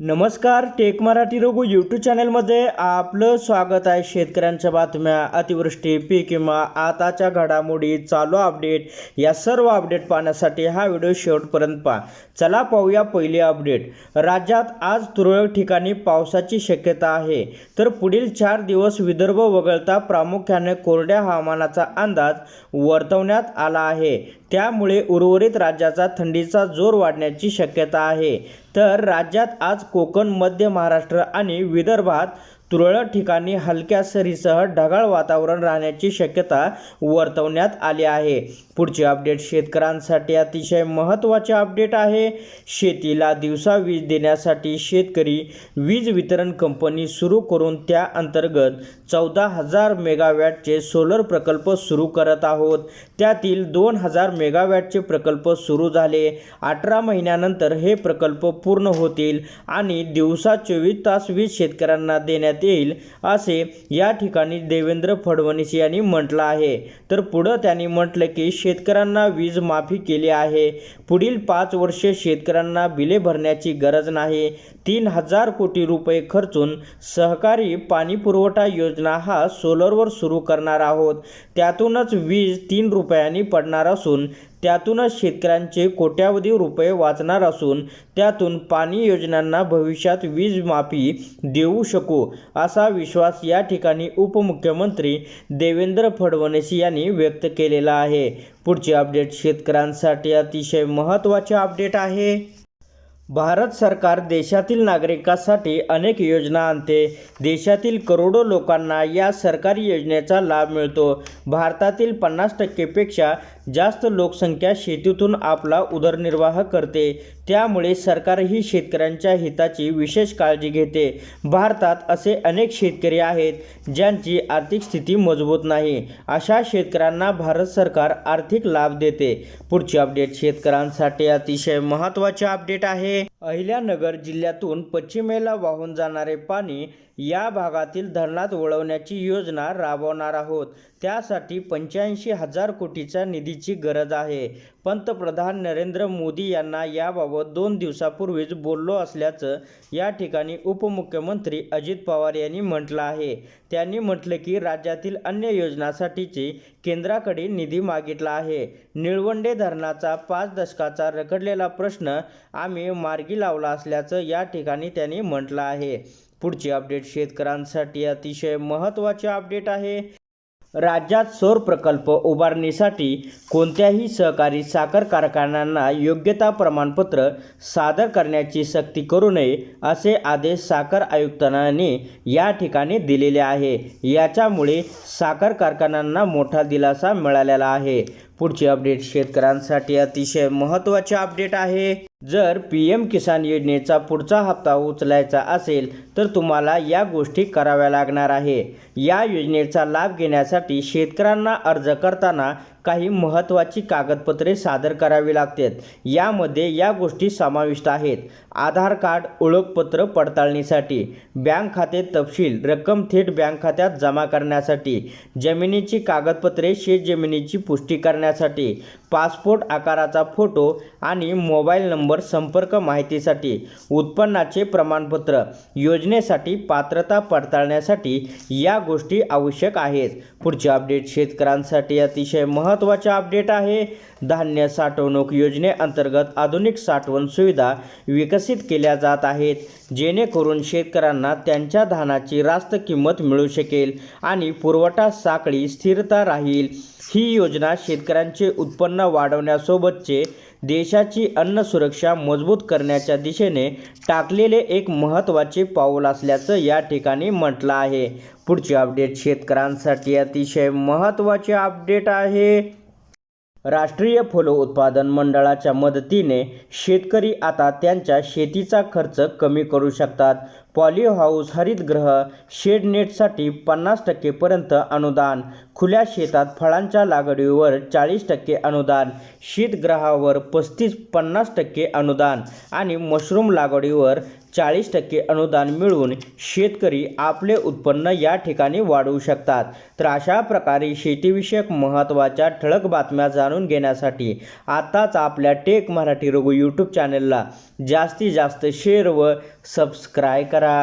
नमस्कार take Marathi Raghu YouTube चॅनलमध्ये आपलं स्वागत आहे. शेतकऱ्यांच्या बातम्या अतिवृष्टी पीक किंवा आताच्या घडामोडी चालू अपडेट या सर्व अपडेट पाहण्यासाठी हा व्हिडिओ शेवटपर्यंत पहा. चला पाहूया पहिली अपडेट राज्यात आज तुरळक ठिकाणी पावसाची शक्यता आहे. तर पुढील चार दिवस विदर्भ वगळता प्रामुख्याने कोरड्या हवामानाचा अंदाज वर्तवण्यात आला आहे. त्यामुळे उर्वरित राज्याचा थंडीचा जोर वाढण्याची शक्यता आहे. तर राज्यात आज कोकण मध्य महाराष्ट्र आणि विदर्भात तुरळक ठिकाणी हलक्या सरीसह ढगाळ वातावरण राहण्याची शक्यता वर्तवण्यात आली आहे. पुढचे अपडेट शेतकऱ्यांसाठी अतिशय महत्त्वाचे अपडेट आहे. शेतीला दिवसा वीज देण्यासाठी शेतकरी वीज वितरण कंपनी सुरू करून त्या अंतर्गत चौदा हजार मेगावॅटचे सोलर प्रकल्प सुरू करत आहोत. त्यातील दोन हजार मेगावॅटचे प्रकल्प सुरू झाले. अठरा महिन्यानंतर हे प्रकल्प पूर्ण होतील आणि दिवसा चोवीस तास वीज शेतकऱ्यांना देण्यात येईल असे या ठिकाणी देवेंद्र फडणवीस यांनी म्हटलं आहे. तर पुढं त्यांनी म्हटलं की शेतकऱ्यांना वीज माफी केली आहे. पुढील पाच वर्षे शेतकऱ्यांना बिले भरण्याची गरज नाही. तीन हजार कोटी रुपये खर्चून सहकारी पाणी पुरवठा योजना हा सोलरवर सुरू करणार आहोत. त्यातूनच वीज तीन रुपयांनी पडणार असून त्यातूनच शेतकऱ्यांचे कोट्यावधी रुपये वाचणार असून त्यातून पाणी योजनांना भविष्यात वीज माफी देऊ शकू असा विश्वास या ठिकाणी उपमुख्यमंत्री देवेंद्र फडणवीस यांनी व्यक्त केलेला आहे. पुढचे अपडेट शेतकऱ्यांसाठी अतिशय महत्त्वाचे अपडेट आहे. भारत सरकार देशातील नागरिकांसाठी अनेक योजना आणते. देशातील करोडो लोकांना या सरकारी योजनेचा लाभ मिळतो. भारतातील पन्नास टक्केपेक्षा जास्त लोकसंख्या शेतीतून आपला उदरनिर्वाह करते. त्यामुळे सरकारही शेतकऱ्यांच्या हिताची विशेष काळजी घेते. भारतात असे अनेक शेतकरी आहेत ज्यांची आर्थिक स्थिती मजबूत नाही. अशा शेतकऱ्यांना भारत सरकार आर्थिक लाभ देते. पुढची अपडेट शेतकऱ्यांसाठी अतिशय महत्त्वाचे अपडेट आहे. अहिल्यानगर जिल्ह्यातून पश्चिमेला वाहून जाणारे पाणी या भागातील धरणात वळवण्याची योजना राबवणार आहोत. त्यासाठी पंच्याऐंशी हजार कोटीच्या निधीची गरज आहे. पंतप्रधान नरेंद्र मोदी यांना याबाबत दोन दिवसापूर्वीच बोललो असल्याचं या ठिकाणी उपमुख्यमंत्री अजित पवार यांनी म्हटलं आहे. त्यांनी म्हटलं की राज्यातील अन्य योजनांसाठीची केंद्राकडे निधी मागितला आहे. निळवंडे धरणाचा पाच दशकाचा रखडलेला प्रश्न आम्ही मार्गी लावला असल्याचं या ठिकाणी त्यांनी म्हटलं आहे. पुढचे अपडेट शेतकऱ्यांसाठी अतिशय महत्त्वाचे अपडेट आहे. राज्यात सौर प्रकल्प उभारणीसाठी कोणत्याही सहकारी साखर कारखान्यांना योग्यता प्रमाणपत्र सादर करण्याची सक्ती करू नये असे आदेश साखर आयुक्तांनी या ठिकाणी दिलेले आहे. याच्यामुळे साखर कारखान्यांना मोठा दिलासा मिळालेला आहे. पुढचे अपडेट शेतकऱ्यांसाठी अतिशय महत्त्वाचे अपडेट आहे. जर पी एम किसान योजनेचा पुढचा हप्ता उचलायचा असेल तर तुम्हाला या गोष्टी कराव्या लागणार आहे. या योजनेचा लाभ घेण्यासाठी शेतकऱ्यांना अर्ज करताना काही महत्त्वाची कागदपत्रे सादर करावी लागतात. यामध्ये या गोष्टी समाविष्ट आहेत. आधार कार्ड ओळखपत्र पडताळणीसाठी बँक खाते तपशील रक्कम थेट बँक खात्यात जमा करण्यासाठी जमिनीची कागदपत्रे शेतजमिनीची पुष्टी करण्यासाठी पासपोर्ट आकाराचा फोटो आणि मोबाईल नंबर संपर्क माहितीसाठी उत्पन्नाचे प्रमाणपत्र योजनेसाठी पात्रता पडताळण्यासाठी या गोष्टी आवश्यक आहेत. पुढचे अपडेट शेतकऱ्यांसाठी अतिशय महत्त्वाचे अपडेट आहे. धान्य साठवणूक योजनेअंतर्गत आधुनिक साठवण सुविधा विकसित केल्या जात आहेत. जेणेकरून शेतकऱ्यांना त्यांच्या धानाची रास्त किंमत मिळू शकेल आणि पुरवठा साखळी स्थिरता राहील. ही योजना शेतकऱ्यांचे उत्पन्न वाढवण्यासोबतचे देशाची अन्न सुरक्षा मजबूत करण्याच्या दिशेने टाकलेले एक महत्त्वाचे पाऊल असल्याचं या ठिकाणी म्हटलं आहे. पुढचे अपडेट शेतकऱ्यांसाठी अतिशय महत्त्वाचे अपडेट आहे. राष्ट्रीय फलोत्पादन मंडळाच्या मदतीने शेतकरी आता त्यांच्या शेतीचा खर्च कमी करू शकतात. पॉली हाऊस हरितगृह शेड नेटसाठी पन्नास टक्केपर्यंत अनुदान. खुल्या शेतात फळांच्या लागवडीवर चाळीस टक्के अनुदान. शीतगृहावर पस्तीस पन्नास टक्के अनुदान आणि मशरूम लागवडीवर चाळीस टक्के अनुदान मिळवून शेतकरी आपले उत्पन्न या ठिकाणी वाढवू शकतात. तर अशा प्रकारे शेतीविषयक महत्त्वाच्या ठळक बातम्या जाणून घेण्यासाठी आत्ताच आपल्या टेक मराठी रघु यूट्यूब चॅनलला जास्तीत जास्त शेअर व सबस्क्राईब करा. รา